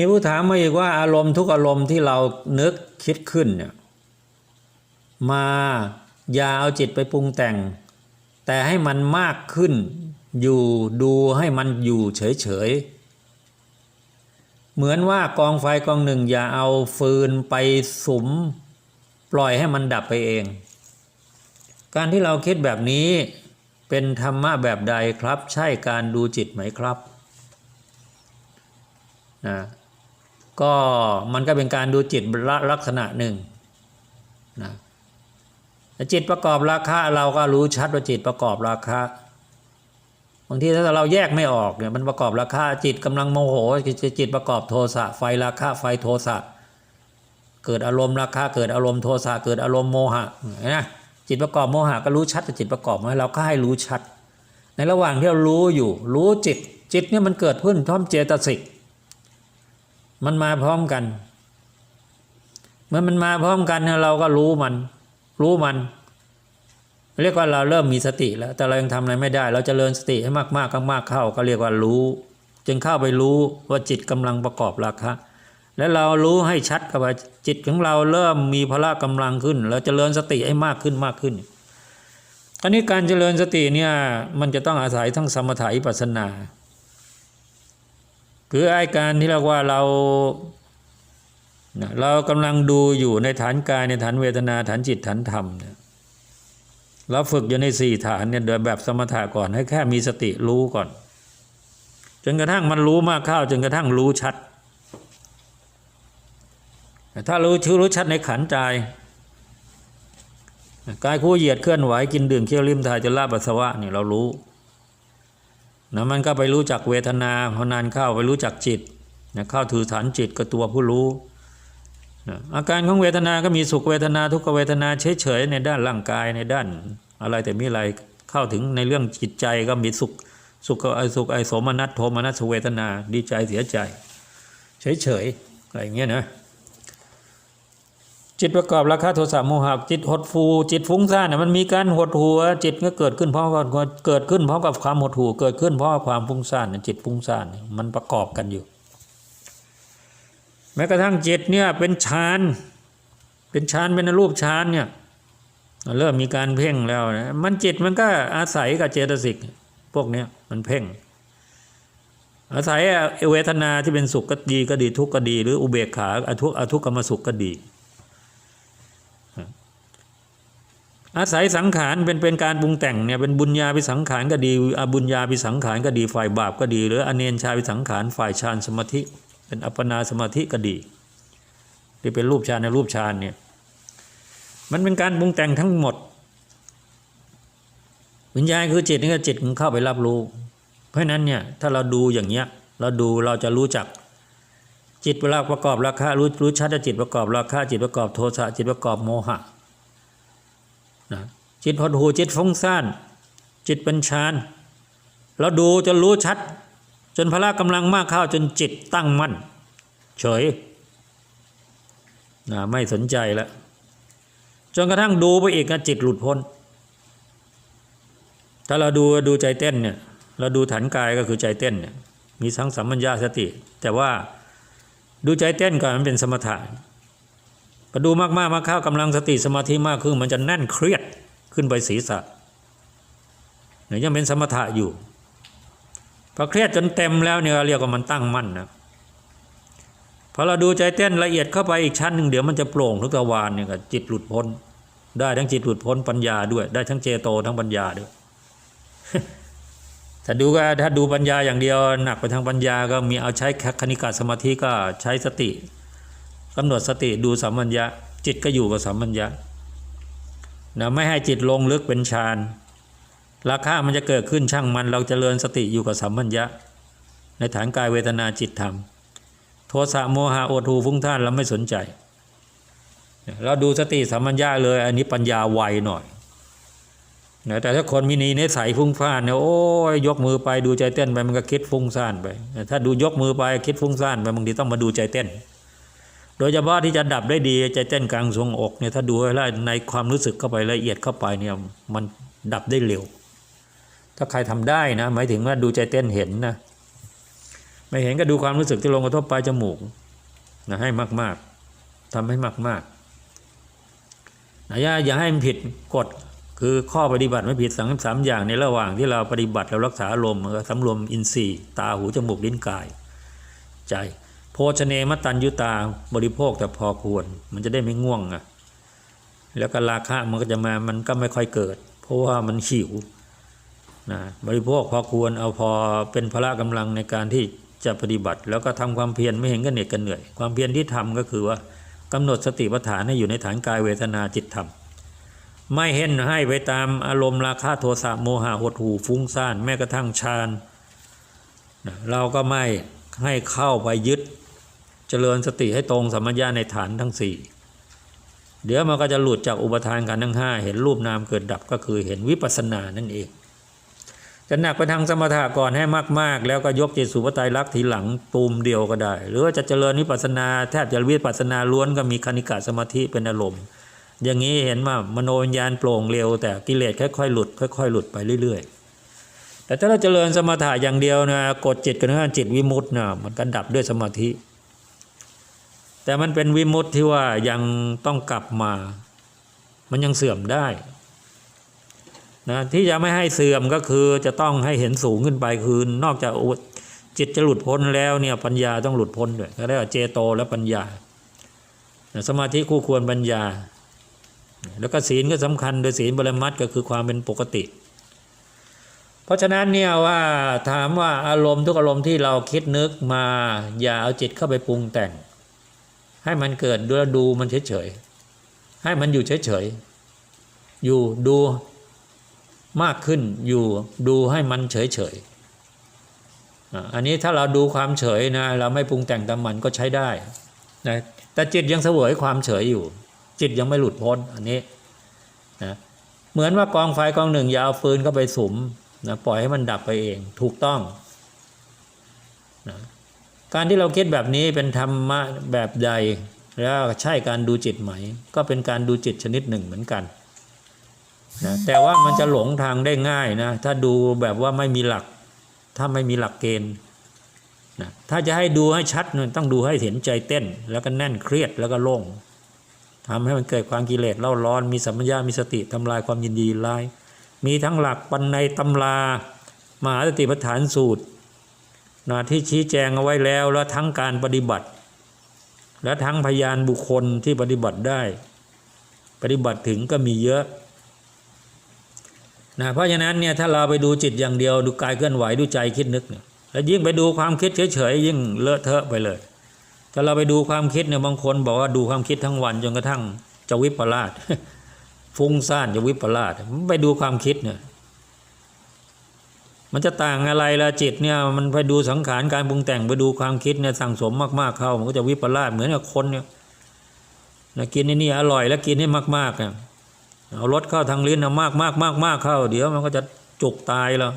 มีผู้ถามมาอีกว่าอารมณ์ทุกอารมณ์ที่เรานึกคิดขึ้นเนี่ยมาอย่าเอาจิตไปปรุงแต่ง แต่ให้มันมากขึ้น อยู่ดูให้มันอยู่เฉยๆเหมือนว่ากองไฟกองหนึ่ง อย่าเอาฟืนไปสุม ปล่อยให้มันดับไปเอง การที่เราคิดแบบนี้เป็นธรรมะแบบใดครับ ใช่การดูจิตไหมครับนะ ก็มันก็เป็นการดูจิตลักษณะหนึ่งนะจิตประกอบราคะเราก็รู้ชัดว่าจิตประกอบราคะบางทีถ้าเราแยกไม่ออกเนี่ยมันประกอบราคะจิตกำลังโมโหจิตประกอบโทสะไฟราคะไฟโทสะเกิดอารมณ์ราคะเกิดอารมณ์โทสะเกิดอารมณ์โมหะนะจิตประกอบโมหะก็รู้ชัดแต่จิตประกอบไหมเราก็ให้รู้ชัด ในระหว่างที่เรารู้อยู่ รู้จิตจิตเนี่ยมันเกิดขึ้นพร้อมเจตสิก มันมาพร้อมกัน เมื่อมันมาพร้อมกันเนี่ยเราก็รู้มัน รู้มัน เรียกว่าเราเริ่มมีสติแล้ว แต่เรายังทำอะไรไม่ได้ เราจเจริญสติให้มากๆมากๆเข้า ก็เรียกว่ารู้ จึงเข้าไปรู้ว่าจิตกำลังประกอบราคะและเรารู้ให้ชัดกับว่าจิตของเราเริ่มมีพละกำลังขึ้น เราจเจริญสติให้มากขึ้นมากขึ้นอันนี้การเจริญสติเนี่ยมันจะต้องอาศัยทั้งสมถะอิปัสสนา คือไอการที่เรียกว่าเราเรากำลังดูอยู่ในฐานกายในฐานเวทนาฐานจิตฐานธรรมเนี่ยเราฝึกอยู่ในสี่ฐานเนี่ยโดยแบบสมถะก่อนให้แค่มีสติรู้ก่อน จนกระทั่งมันรู้มากเข้าจนกระทั่งรู้ชัด ถ้ารู้ชื่อรู้ชัดในขันใจกายคู่เหยียดเคลื่อนไหวกินดื่มเคี้ยวลิ้มถ่ายจะลาปัสสาวะนี่เรารู้ นะมันก็ไปรู้จักเวทนาพอนานเข้าไปรู้จักจิตนะเข้าถือฐานจิตกับตัวผู้รู้นะอาการของเวทนาก็มีสุขเวทนาทุกขเวทนาเฉยๆในด้านร่างกายในด้าน อะไรแต่มีอะไรเข้าถึงในเรื่องจิตใจก็มีสุขสุขไอสุขไอสมนัตโทมนัสเวทนาดีใจเสียใจ เฉยๆอะไรอย่างเงี้ยนะ จิตประกอบราคะโทสะโมหะจิตหดฟู จิตฟุ้งซ่านเนี่ยมันมีการหดหัว จิตก็เกิดขึ้นเพราะเกิดขึ้นเพราะกับความหดหู่เกิดขึ้นเพราะความฟุ้งซ่านจิตฟุ้งซ่านมันประกอบกันอยู่ แม้กระทั่งจิตเนี่ยเป็นฌานเป็นฌานเป็นรูปฌานเนี่ยเริ่มมีการเพ่งแล้วนะมันจิตมันก็อาศัยกับเจตสิกพวกเนี้ยมันเพ่ง อาศัยเวทนาที่เป็นสุขก็ดีก็ดีทุกข์ก็ดี หรืออุเบกขาอทุกอทุกขมสุขก็ดี อาศัยสังขารเป็นเป็นการปรุงแต่งเนี่ยเป็นบุญญาพิสังขารก็ดีอบุญญาพิสังขารก็ดีฝ่ายบาปก็ดี หรืออเนนชาพิสังขารฝ่ายฌานสมาธิ เป็นอัปปนาสมาธิก็ดี ที่เป็นรูปฌานในรูปฌานเนี่ยมันเป็นการปรุงแต่งทั้งหมด วิญญาณคือจิตนี่ก็จิตมันเข้าไปรับรู้ เพราะนั้นเนี่ยถ้าเราดูอย่างเงี้ยเราดูเราจะรู้จักจิตเวลาประกอบราคะรู้รู้ชัดจิตประกอบราคะจิตประกอบโทสะจิตประกอบโมหะ นะจิตหดหูจิตฟุ้งซ่านจิตเป็นฌานเราดูจะรู้ชัด จนพละกำลังมากเข้าจนจิตตั้งมั่น เฉยนะไม่สนใจแล้วจนกระทั่งดูไปอีกนะจิตหลุดพ้น ถ้าเราดูดูใจเต้นเนี่ยเราดูฐานกายก็คือใจเต้นเนี่ยมีทั้งสัมมัญญาสติ แต่ว่าดูใจเต้นก่อนมันเป็นสมถะ พอดูมากๆมาเข้ากำลังสติสมาธิมากขึ้นมันจะแน่นเครียดขึ้นไปศีรษะเนี่ยยังเป็นสมถะอยู่พอเครียดจนเต็มแล้วเนี่ยเรียกว่ามันตั้งมั่นนะพอเราดูใจเต้นละเอียดเข้าไปอีกชั้นหนึ่งเดี๋ยวมันจะโปร่งทุกตะวันเนี่ยจิตหลุดพ้น ได้ทั้งจิตหลุดพ้นปัญญาด้วย ได้ทั้งเจโตทั้งปัญญาด้วยถ้าดูก็ถ้าดูปัญญาอย่างเดียวหนักไปทางปัญญาก็มีเอาใช้คณิกาสมาธิก็ใช้สติ กำหนดสติดูสัมมัญญะ จิตก็อยู่กับสัมมัญญะนะไม่ให้จิตลงลึกเป็นฌานราคามันจะเกิดขึ้นช่างมัน เราจเจริญสติอยู่กับสัมมัญญะ ในฐานกายเวทนาจิตธรรม โทสะโมหะโอทูฟุ้งท่านเราไม่สนใจ เราดูสติสัมมัญญะเลย อันนี้ปัญญาไวหน่อยนะแต่ถ้าคนมีนีในสายฟุ้งซ่านเนี่ยโอ้ยยกมือไปดูใจเต้นไปมันก็คิดฟุ้งซ่านไป ถ้าดูยกมือไปคิดฟุ้งซ่านไปบางทีต้องมาดูใจเต้น โดยเฉพาะที่จะดับได้ดีใจเต้นกลางทรงอกเนี่ยถ้าดูให้ในความรู้สึกเข้าไปละเอียดเข้าไปเนี่ยมันดับได้เร็ว ถ้าใครทำได้นะ หมายถึงว่าดูใจเต้นเห็นนะไม่เห็นก็ดูความรู้สึกที่ลงกระทบปลายจมูกนะให้มากๆทำให้มากๆนะอย่าอย่าให้มันผิดกฎคือข้อปฏิบัติไม่ผิดสังสามอย่างในระหว่างที่เราปฏิบัติเรารักษาอารมณ์ก็สำรวมอินทรีย์ ตาหูจมูกลิ้นกาย ใจ ชเนมตัญยุตาบริโภคแต่พอควร มันจะได้ไม่ง่วงอะแล้วก็ราคะมันก็จะมามันก็ไม่ค่อยเกิด เพราะว่ามันหิวนะบริโภคพอควรเอาพอเป็นพละกำลังในการที่จะปฏิบัติ แล้วก็ทำความเพียรไม่เห็นกันเหน็ดกันเหนื่อย ความเพียรที่ทำก็คือว่ากำหนดสติปัฏฐานให้อยู่ในฐานกายเวทนาจิตธรรมไม่เห็นให้ไปตามอารมณ์ราคะโทสะโมหะหดหูฟุ้งซ่านแม้กระทั่งฌานเราก็ไม่ให้เข้าไปยึด เจริญสติให้ตรงสัมมญญาในฐานทั้งสี่เดี๋ยวมันก็จะหลุดจากอุปทานกันทั้งห้าเห็นรูปนามเกิดดับก็คือเห็นวิปัสสนานั่นเองจะหนักไปทางสมถะก่อนให้มาก ๆ แล้วก็ยกจิตสู่พระไตรลักษณ์ทีหลังตูมเดียวก็ได้ หรือว่าจะเจริญวิปัสสนาแทบจะวิปัสสนาล้วนก็มีคณิกะสมาธิเป็นอารมณ์ อย่างนี้เห็นว่ามโนวิญญาณโปร่งเร็วแต่กิเลสค่อยๆหลุดค่อยๆหลุดไปเรื่อย ๆ แต่ถ้าเราเจริญสมถะอย่างเดียวนะกดจิตกันให้จิตวิมุตต์นะมันก็ดับด้วยสมาธิ แต่มันเป็นวิมุติที่ว่ายังต้องกลับมา มันยังเสื่อมได้นะที่จะไม่ให้เสื่อมก็คือจะต้องให้เห็นสูงขึ้นไปคือนอกจากจิตจะหลุดพ้นแล้วเนี่ยปัญญาต้องหลุดพ้นด้วยก็เรียกว่าเจโตและปัญญา สมาธิคู่ควรปัญญา แล้วก็ศีลก็สำคัญโดยศีลบรมัตก็คือความเป็นปกติ เพราะฉะนั้นเนี่ยว่าถามว่าอารมณ์ทุกอารมณ์ที่เราคิดนึกมาอย่าเอาจิตเข้าไปปรุงแต่ง ให้มันเกิดดูดูมันเฉยๆให้มันอยู่เฉยๆอยู่ดูมากขึ้นอยู่ดูให้มันเฉยๆอันนี้ถ้าเราดูความเฉยนะเราไม่ปรุงแต่งตามมันก็ใช้ได้นะแต่จิตยังเสวยความเฉยอยู่ จิตยังไม่หลุดพ้นอันนี้นะเหมือนว่ากองไฟกองหนึ่งอย่าเอาฟืนเข้าไปสุมนะปล่อยให้มันดับไปเองถูกต้องนะ การที่เราคิดแบบนี้เป็นธรรมะแบบใด แล้วใช่การดูจิตไหม ก็เป็นการดูจิตชนิดหนึ่งเหมือนกันนะแต่ว่ามันจะหลงทางได้ง่ายนะถ้าดูแบบว่าไม่มีหลัก ถ้าไม่มีหลักเกณฑ์นะถ้าจะให้ดูให้ชัดมันต้องดูให้เห็นใจเต้น แล้วก็แน่นเครียดแล้วก็โล่งทำให้มันเกิดความกิเลสเล่าร้อนมีสัมมญามีสติทำลายความยินดีร้าย มีทั้งหลักปันในตำรา มหาสติปัฏฐานสูตร นะที่ชี้แจงเอาไว้แล้ว แล้วทั้งการปฏิบัติ และทั้งพยานบุคคลที่ปฏิบัติได้ ปฏิบัติถึงก็มีเยอะนะเพราะฉะนั้นเนี่ยถ้าเราไปดูจิตอย่างเดียว ดูกายเคลื่อนไหวดูใจคิดนึกเนี่ยแล้วยิ่งไปดูความคิดเฉยๆยิ่งเลอะเทอะไปเลยถ้าเราไปดูความคิดเนี่ยบางคนบอกว่าดูความคิดทั้งวันจนกระทั่งจะวิปลาสฟุ้งซ่านจะวิปลาสไปดูความคิดเนี่ย มันจะต่างอะไรละจิตเนี่ยมันไปดูสังขารการปรุงแต่งไปดูความคิดเนี่ยสั่งสมมากๆเข้า มันก็จะวิปลาสเหมือนกับคนเนี่ยนะกินนี่นี่อร่อยแล้วกินให้มากๆอะเอารสเข้าทางลิ้นเอามากมากมากมากเข้า เดี๋ยวมันก็จะจุกตายแล้ว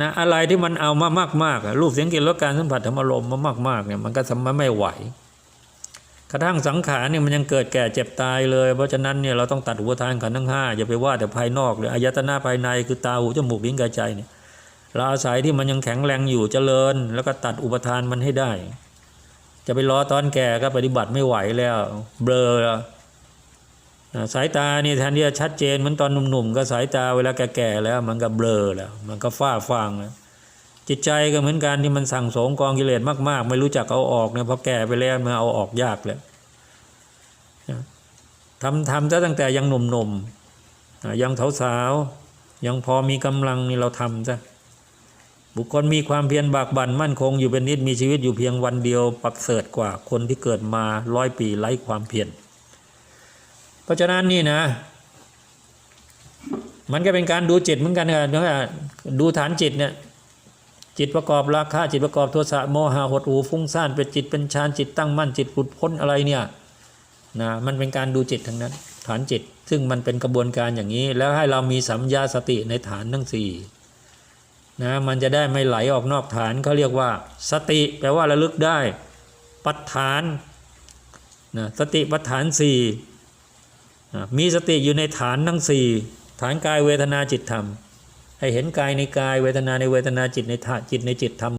นะอะไรที่มันเอามามากมากรูปเสียงกลิ่นรสการสัมผัสธรรมารมณ์มามากมากเนี่ยมันก็ทำมาไม่ไหว กระทั่งสังขารเนี่ยมันยังเกิดแก่เจ็บตายเลย เพราะฉะนั้นเนี่ยเราต้องตัดหัวทานขันทั้งห้าอย่าไปว่าแต่ภายนอกเลยอายตนะภายในคือตาหูจมูกลิ้นกายใจเนี่ยเราอาศัยที่มันยังแข็งแรงอยู่เจริญ แล้วก็ตัดอุปทานมันให้ได้ จะไปรอตอนแก่ก็ปฏิบัติไม่ไหวแล้ว เบลอลสายตาเนี่ยแทนที่จะชัดเจนเหมือนตอนหนุ่มๆก็สายตาเวลาแก่ๆแล้ว มันก็เบลอแล้ว มันก็ฟ้าฟางแล้ว จิตใจก็เหมือนกันที่มันสั่งสมกองกิเลสมากๆ ไม่รู้จักเอาออกเนี่ยพอแก่ไปแล้วมันเอาออกยากแล้วทำทำซะตั้งแต่ยังหนุ่มๆยังสาวๆยังพอมีกำลังนี่เราทำซะบุคคลมีความเพียรบากบั่นมั่นคงอยู่เป็นนิดมีชีวิตอยู่เพียงวันเดียวปักเสริฐกว่าคนที่เกิดมาร้อยปีไร้ความเพียรเพราะฉะนั้นนี่นะ มันก็เป็นการดูจิตเหมือนกันนะดูฐานจิตเนี่ย จิตประกอบราคะจิตประกอบโทสะโมหะหดหูฟุ้งซ่านเป็นจิตเป็นฌานจิตตั้งมั่นจิตหลุดพ้นอะไรเนี่ยนะมันเป็นการดูจิตทั้งนั้น ฐานจิตซึ่งมันเป็นกระบวนการอย่างนี้ แล้วให้เรามีสัมยาสติในฐานทั้งสี่นะมันจะได้ไม่ไหลออกนอกฐานเขาเรียกว่า สติแปลว่าระลึกได้ปัฏฐานนะสติปัฏฐานสี่มีสติอยู่ในฐานทั้งสี่ฐานกายเวทนาจิตธรรม ให้เห็นกายในกายเวทนาในเวทนาจิตในธาตุจิตในจิตธรรม